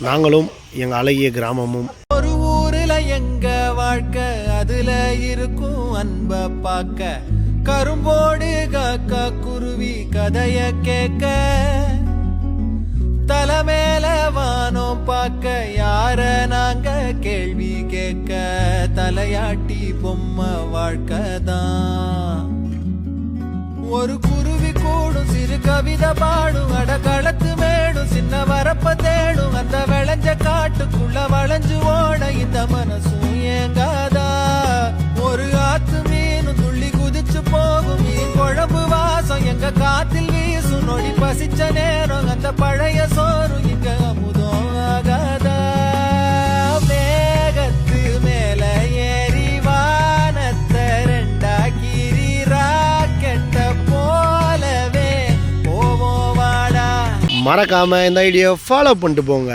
நாங்களும் எங்கள் அழகிய கிராமமும். ஒரு ஊர்ல எங்க வாழ்க்கை அதுல இருக்கும் அன்ப பார்க்க. கரும்போடு காக்கா குருவி கதைய கேட்க. தலைமேல வானம் பார்க்க யார நாங்க கேள்வி கேட்க. தலையாட்டி பொம்மை வாழ்க்கை தான். ஒரு குருவி கூடும் சிறு கவிதை பாடும் அடக்களத்து மனசும் ஏங்காதா ஒரு ஆத்து மீனும் துள்ளி குதிச்சு போகும். மீன் குழம்பு வாசம் எங்க காத்தில் வீசும். நொடி பசிச்ச நேரம் அந்த பழைய சோறு இங்க அமுதம் ஆகாதா? மேகத்து மேல ஏறி வானத்தை ரெண்டாக்கிரி ராக்கெட்ட போலவே. போவோம் வாடா. இந்த ஐடியா ஃபாலோ பண்ணிட்டு போங்க.